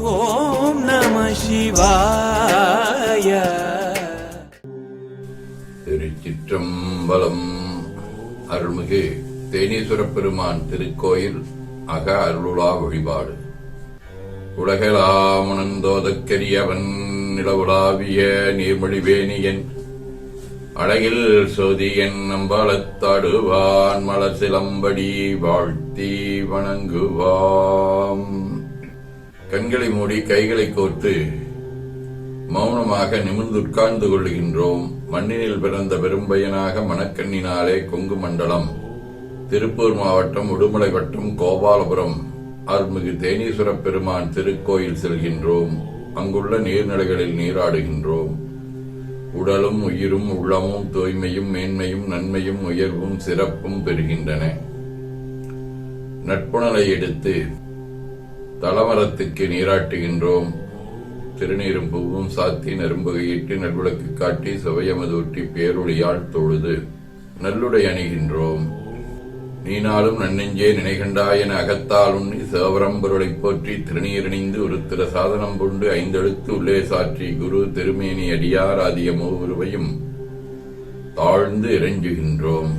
ஓம் நம சிவாய. திருச்சிற்றம்பலம். அருள்மிகு தேனீஸ்வரப் பெருமான் திருக்கோயில் அக அருளுலா வழிபாடு. உலகலாமுணந்தோதற்கரியவன் நிலவுலாவிய நீர்மொழிவேணியன். அழகில் சோதியன் நம்பாலத்தாடுவான் மலசிலம்படி வாழ்த்தி வணங்குவாம். கண்களை மூடி கைகளை கோர்த்து மௌனமாக நிமிர்ந்துட்கார்ந்து கொள்கின்றோம். மண்ணினில் பிறந்த பெரும்பயனாக மணக்கண்ணினாலே கொங்கு மண்டலம் திருப்பூர் மாவட்டம் உடுமலை வட்டம் கோபாலபுரம் அருள்மிகு தேனீஸ்வரப் பெருமான் திருக்கோயில் செல்கின்றோம். அங்குள்ள நீர்நிலைகளில் நீராடுகின்றோம். உடலும் உயிரும் உள்ளமும் தூய்மையும் மேன்மையும் நன்மையும் உயர்வும் சிறப்பும் பெறுகின்றன. நட்புணலை எடுத்து தலமரத்துக்கு நீராட்டுகின்றோம். திருநீரும் பூவும் சாத்தி நெரும்புகையிட்டு நல்விளக்கு காட்டி சுவையமதூட்டி பேரொழியால் தொழுது நல்லுடை அணிகின்றோம். நீனாலும் நன்னெஞ்சே நினைகண்டாய் என அகத்தால் உண்ணி சேவரம்பொருளைப் போற்றி திருநீரணிந்து ஒரு திர சாதனம் கொண்டு ஐந்தெழுத்து உள்ளே சாற்றி குரு திருமேனி அடியார் ஆதிய மூவருவையும் தாழ்ந்து இறைஞ்சுகின்றோம்.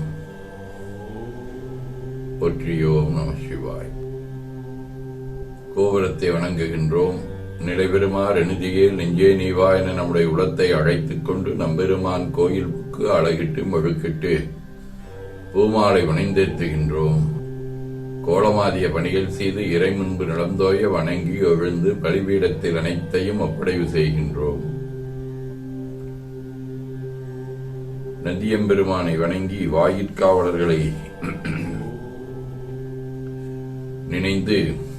போற்றியோம் நம சிவாய். கோபுரத்தை வணங்குகின்றோம். நிலைபெறுமாறு எழுதியேல் நெஞ்சே நீவா என நம்முடைய உளத்தை அழைத்துக் கொண்டு நம்பெருமான் கோயிலுக்கு அழகிட்டு மழுக்கிட்டு பூமாலை வணைந்தேத்துகின்றோம் கோலமாதிய பணிகள் செய்து இறை முன்பு நிலந்தோய வணங்கி எழுந்து பலிபீடத்தில் அனைத்தையும் ஒப்படைவு செய்கின்றோம். நந்தியம்பெருமானை வணங்கி வாயிற்காவலர்களை நினைந்து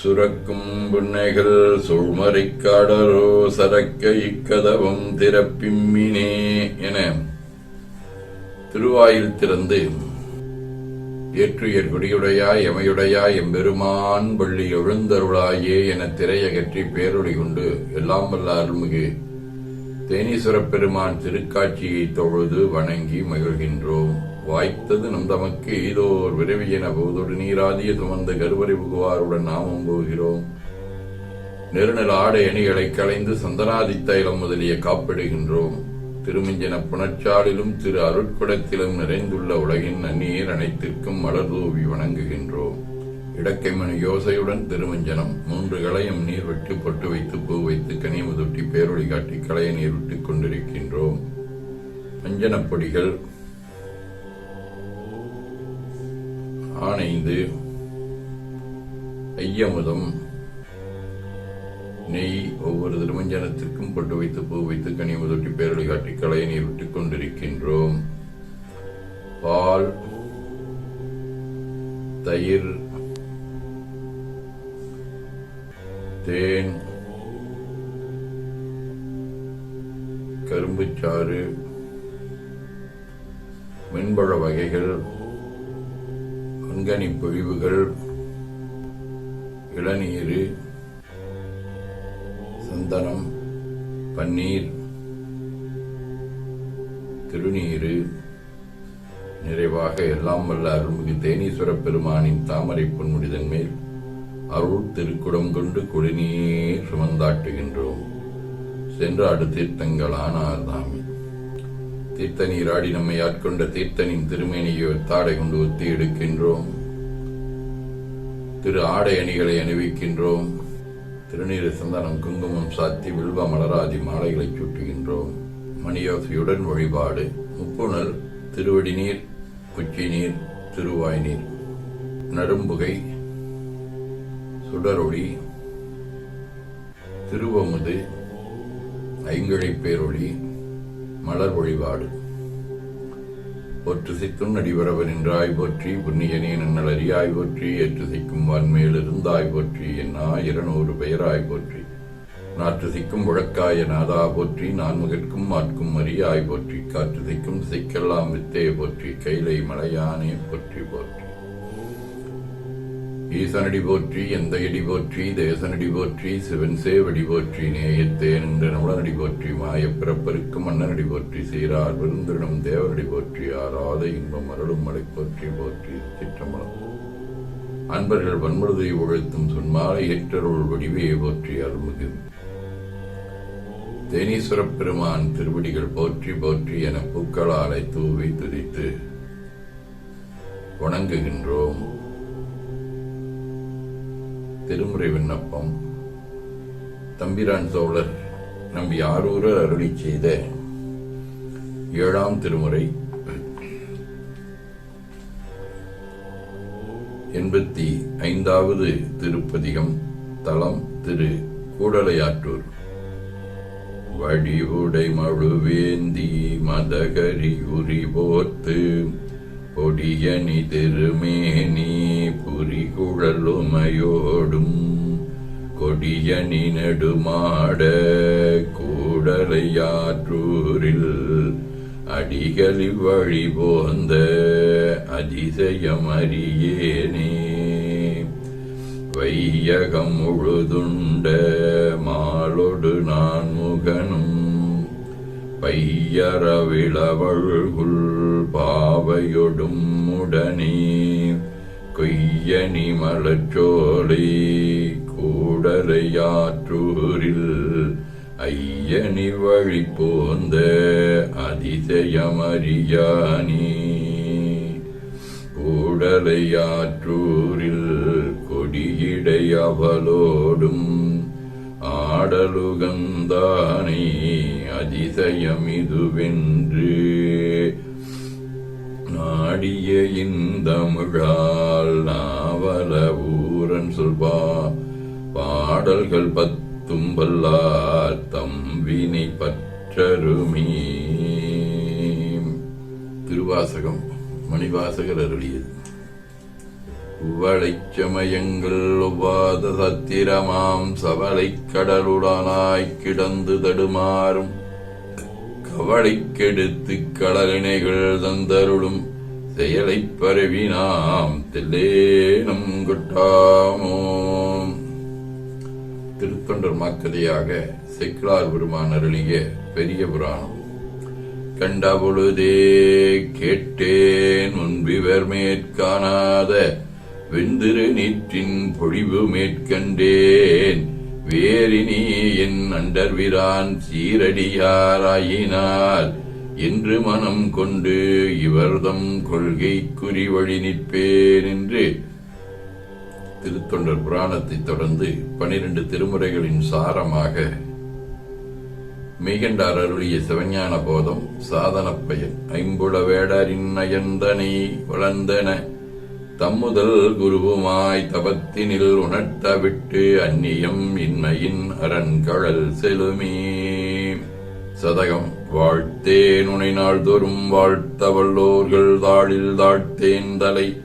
சுரக்கும் புன்னைகள் சூழ்மறைக்காடரோ சரக்க இக்கதவம் திறப்பிம்மினே என திருவாயில் திறந்து ஏற்றுயர் குடியுடையாய் எமையுடையாய் எம்பெருமான் பள்ளி எழுந்தருளாயே என திரையகற்றி பேரொழி கொண்டு எல்லாம் வல்ல அருள்மிகு தேனீஸ்வரப் பெருமான் திருக்காட்சியை தொழுது வணங்கி மகிழ்கின்றோம். வாய்த்தது நம் தமக்கு. ஈதோர் விரைவியென போதொடு நீராதிய துமந்த கருவறை புகுவாருடன் நாமும் போகிறோம். நெருநல் ஆடை அணிகளை களைந்து சந்தனாதி தைலம் முதலிய காப்பிடுகின்றோம். திருமிஞ்சன புணச்சாலிலும் திரு அருட்குடத்திலும் நிறைந்துள்ள உலகின் நன்னீர் அனைத்திற்கும் மலர் தூவி வணங்குகின்றோம். இடக்கை மணி யோசையுடன் திருமஞ்சனம் மூன்று களையும் நீர் வெட்டி பொட்டு வைத்து பூ வைத்து கனிமுதொட்டி பேரொழி காட்டி களைய நீர் விட்டுக் கொண்டிருக்கின்றோம். மஞ்சனப்பொடிகள் ஆணைந்து ஐயமுதம் நெய் ஒவ்வொரு திருமஞ்சனத்திற்கும் பொட்டு வைத்து பூ வைத்து கனி முதட்டி பேரொளி காட்டி களைய நீர் விட்டுக் கொண்டிருக்கின்றோம். பால் தயிர் தேன் கரும்புச்சாறு மென்பழ வகைகள் அங்கனி பொழிவுகள் இளநீர் சந்தனம் பன்னீர் திருநீரு நிறைவாக எல்லாம் வல்ல அருள்மிகு தேனீஸ்வரப் பெருமானின் தாமரை பொன்முடிதன் மேல் அருள் திருக்குடம் கொண்டு குடிநீர் சுமந்தாட்டுகின்றோம். சென்று தீர்த்தங்களானார் தாமே. தீர்த்த நீராடி நம்மை ஆட்கொண்ட தீர்த்தனின் திருமேனியை தாடை கொண்டு ஒத்தி எடுக்கின்றோம். திரு ஆடை அணிகளை அணிவிக்கின்றோம். திருநீர் சந்தனம் குங்குமம் சாத்தி வில்வ மலராதி மாலைகளை சுட்டுகின்றோம். மணியோசையுடன் வழிபாடு. முப்புணர் திருவடி நீர் உச்சி நீர் திருவாய் நீர். நரும்புகை சுடரொளி திருவமுது ஐங்கழை பேரொளி மலர் வழிபாடு. பொற்று சித்தும் நடிவரவ நின்றாய் போற்றி புண்ணியனே நன்னலறியாய் போற்றி ஏற்று சிக்கும் வான்மேல் இருந்தாய் போற்றி என்னா இருநூறு பெயராய் போற்றி. நாற்று சிக்கும் உழக்காய நாதா போற்றி நான்முகற்கும் மாட்கும் அரியாய் போற்றி காற்று சிக்கும் சிக்கெல்லாம் வித்தே போற்றி கைலை மலையானே போற்றி போற்றி. ஈசனடி போற்றி எந்த இடி போற்றி தேசனடி போற்றி சிவன் சேவடி போற்றி நேயத்தேன் நின்ற நுடனடி போற்றி மாயப்பிறப்பருக்கு மன்னனடி போற்றி சீரார் விருந்திடம் தேவனடி போற்றி ஆராத இன்பம் அருளும் மலை போற்றி போற்றி சிற்றம்பலம். அன்பர்கள் வன்மருதை உழைத்தும் சொன்மாலை ஏற்றருள் வடிவையை போற்றி அருள்மிகு. தேனீஸ்வரப் பெருமான் திருவடிகள் போற்றி போற்றி என பூக்களாலை தூவி துதித்து வணங்குகின்றோம். திருமுறை விண்ணப்பம். தம்பிரான் சோழர் நம்பி ஆரூரர் அருளி செய்த ஏழாம் திருமுறை எண்பத்தி ஐந்தாவது திருப்பதிகம் தலம் திரு கூடலையாற்றூர். வடிவுடை மழுவேந்தி மதகரி உரி போர்த்து பொடியணி திருமேனி புரிகுழலுமையோடும் கொடியணி நெடுமாட கூடலையாற்றூரில் அடிகளி வழி போந்த அதிசயம் அறியேனே வையகம் முழுதுண்ட மாலொடு நான் முகனும் பையரவிளவழ்குள் பாவையொடும் உடனே கொய்யணி மலச்சோலை கூடலையாற்றூரில் ஐயனி வழி போந்த அதிசயமறியானே. கூடலையாற்றூரில் கொடியிடை அவளோடும் ஆடலுகந்தானே அதிசயம் இதுவென்று நாடிய இந்தமிழால் நாவல ஊரன் சொல்வா பாடல்கள் பத்தும் வல்லார் தம்பினை பற்றருமே. திருவாசகம் மணிவாசகர் அருளியது. உவளைச் சமயங்கள் ஒவ்வாத சத்திரமாம் சவளைக் கடலுடனாய் கிடந்து தடுமாறும். கவளைக் கெடுத்து கடலினைகள் தந்தருளும். செயலைப் பரவினாம் தெல்லேனம் கொட்டாமோ. திருத்தொண்டர் மாக்கதையாக செக்கிலார் பெருமான் அருளிய பெரிய புராணம். கண்ட பொழுதே கேட்டேன் முன்பிவர் மேற்காணாத வெந்திரு நீற்றின் பொழிவு மேற்கண்டேன். வேறினி என் அண்டர்விரான் சீரடியாராயினார் என்று மனம் கொண்டு இவர்தம் கொள்கை குறிவழி நிற்பேன் என்று திருத்தொண்டர் புராணத்தைத் தொடர்ந்து பனிரெண்டு திருமுறைகளின் சாரமாக மெய்கண்டார் அருளிய சிவஞான போதம் சாதனப் பயன் ஐம்புல வேடரின் அயந்தனை வளர்ந்தன. தம்முதல் குருவுமாய் தபத்தினில் உணர்த்த விட்டு அந்நியம் இன்மையின் அரண்கழல் செலுமே. சதகம் வாழ்த்தேன் உனை நாள்தோறும் வாழ்த்த வல்லோர்கள் தாளில் தாழ்த்தேன் தலை.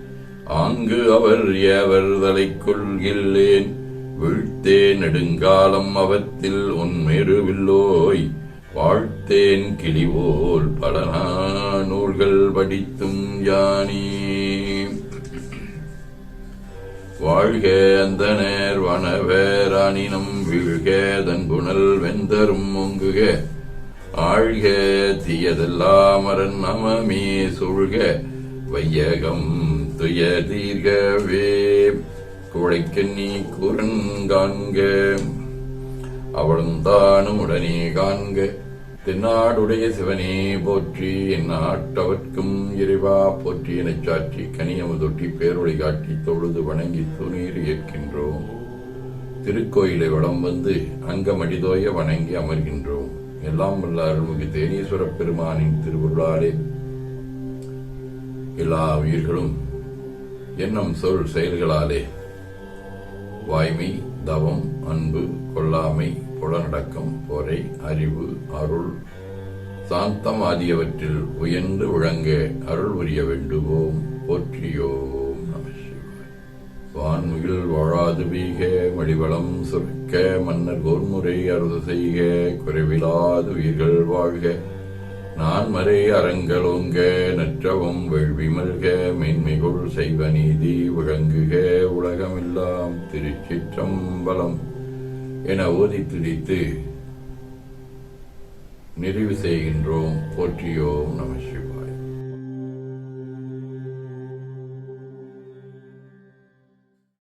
ஆங்கு அவர் ஏவர் தலை கொள்கில்லேன். வீழ்த்தே நெடுங்காலம் அவத்தில் உன்மெருவில்லோய் வாழ்த்தேன் கிளிவோல் பல நூல்கள் படித்தும் யானே. வாழ்க அந்த நேர் வனவேரானினம் வீழ்க தன் புனல் வெந்தரும் ஒங்குக ஆழ்க தீயதெல்லாம் அரண் அமமே சொல்க வையகம் துய தீர்கவே கோழைக்கண்ணி குரன் காண்க அவளும் தானும் உடனே காண்க. தென்னாடுடைய சிவனே போற்றி என் நாட்டவர்க்கும் இறைவா போற்றி எனச் சாற்றி கனியமுதொட்டி பேரொழி காட்டி தொழுது வணங்கி துணீர் ஏற்கின்றோம். திருக்கோயிலை வளம் வந்து அங்கமடிதோய வணங்கி அமர்கின்றோம். எல்லாம் வல்ல அருள்மிகு தேனீஸ்வர பெருமானின் திருவருளாலே. எல்லா உயிர்களும் எண்ணம் சொல் செயல்களாலே. வாய்மை தவம் அன்பு கொல்லாமை புலனடக்கம் பொறை அறிவு அருள் சாந்தம் ஆகியவற்றில் உயர்ந்து விளங்க அருள் புரிய வேண்டுவோம். போற்றியோ வான்முகில் வாழாது வீக மடிவளம் சுரக்க மன்னர் கோர்முறை அறுது செய்க குறைவிலாது உயிர்கள் வாழ்க. நான் மறை அறங்களோங்க நற்றவம் வேள்வி மல்க மேன்மைகுள் செய்வ நீதி விளங்குக உலகமெல்லாம் திருச்சிற்றம்பலம் என ஓதி துடித்து நிறைவு செய்கின்றோம். போற்றியோம் நம சிவம்